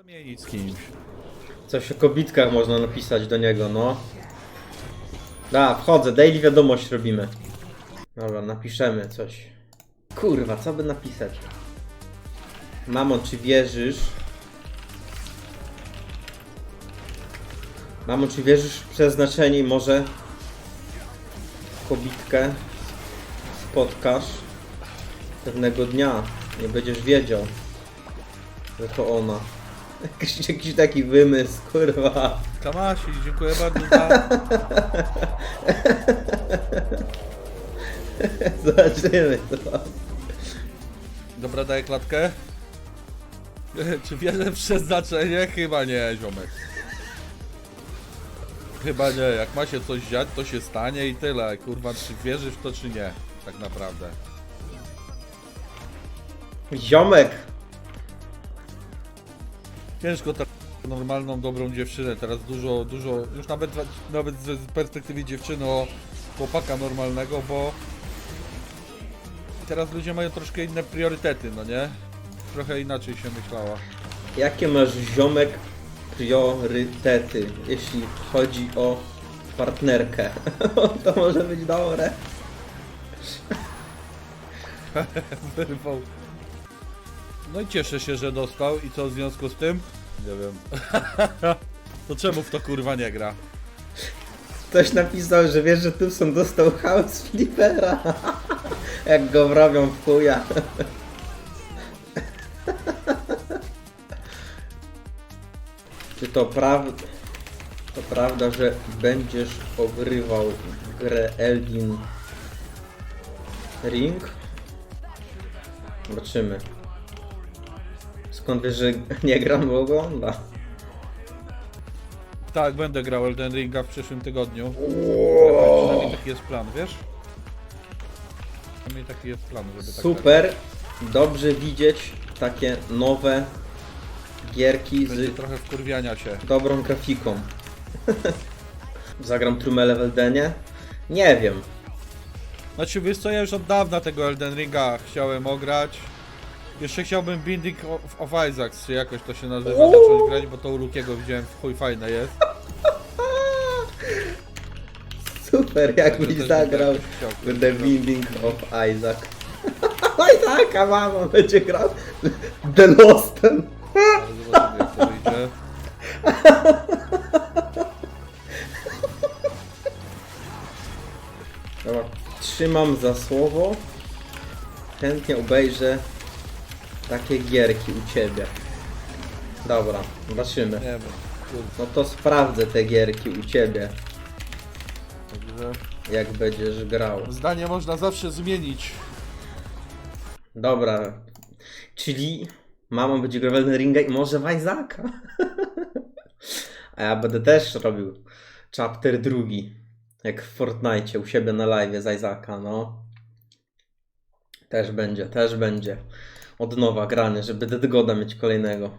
Zamienić z kimś. Coś o kobitkach można napisać do niego, no. Da, wchodzę, daily wiadomość robimy. Dobra, napiszemy coś. Kurwa, co by napisać? Mamo, czy wierzysz? Mamo, czy wierzysz w przeznaczenie może kobitkę spotkasz pewnego dnia? Nie będziesz wiedział, że to ona. Jakiś, jakiś taki wymysł, kurwa. Kamasi, dziękuję bardzo za... Zobaczymy to. Dobra, daję klatkę. Czy wierzę w przeznaczenie? Chyba nie, ziomek. Chyba nie, jak ma się coś dziać, to się stanie i tyle. Kurwa, czy wierzysz w to, czy nie? Tak naprawdę. Ziomek! Ciężko tak normalną, dobrą dziewczynę. Teraz dużo, dużo, już nawet, nawet z perspektywy dziewczyny o chłopaka normalnego, bo teraz ludzie mają troszkę inne priorytety, no nie? Trochę inaczej się myślała. Jakie masz ziomek priorytety, jeśli chodzi o partnerkę? to może być dobre. Wyrwał. No i cieszę się, że dostał. I co w związku z tym? Nie wiem. to czemu w to kurwa nie gra? Ktoś napisał, że wiesz, że Tucson dostał house flipera. Jak go wrobią w chuja. Czy to prawda? To prawda, że będziesz ogrywał grę Elden Ring? Zobaczymy. Skąd wiesz, że nie gram, bo ogląda? Tak, będę grał Elden Ringa w przyszłym tygodniu. Przynajmniej taki jest plan, wiesz? Przynajmniej taki jest plan, żeby tak Super, dobrze widzieć takie nowe gierki Będzie z trochę wkurwiania dobrą grafiką. Zagram Trumele w Eldenie? Nie wiem. Znaczy wiesz co, ja już od dawna tego Elden Ringa chciałem ograć. Jeszcze chciałbym Binding of, of Isaacs, czy jakoś to się nazywa, zacząć grać, bo to u Lukiego widziałem, w chuj fajne jest. Super, jakbyś też zagrał bym chciał w The Binding of Isaac. Isaaca mama będzie grał The Lostem. Ale zobaczymy jak to wyjdzie. Dobra, trzymam za słowo. Chętnie obejrzę takie gierki u ciebie. Dobra, zobaczymy. Nie wiem, kurde, No to sprawdzę te gierki u ciebie, także... jak będziesz grał. Zdanie można zawsze zmienić. Dobra, czyli mama będzie grał w Elden Ringa i może w Isaaca. A ja będę też robił chapter drugi, jak w Fortnite u siebie na live z Isaaca, no. Też będzie, też będzie. Od nowa granie, żeby Dead Goda mieć kolejnego.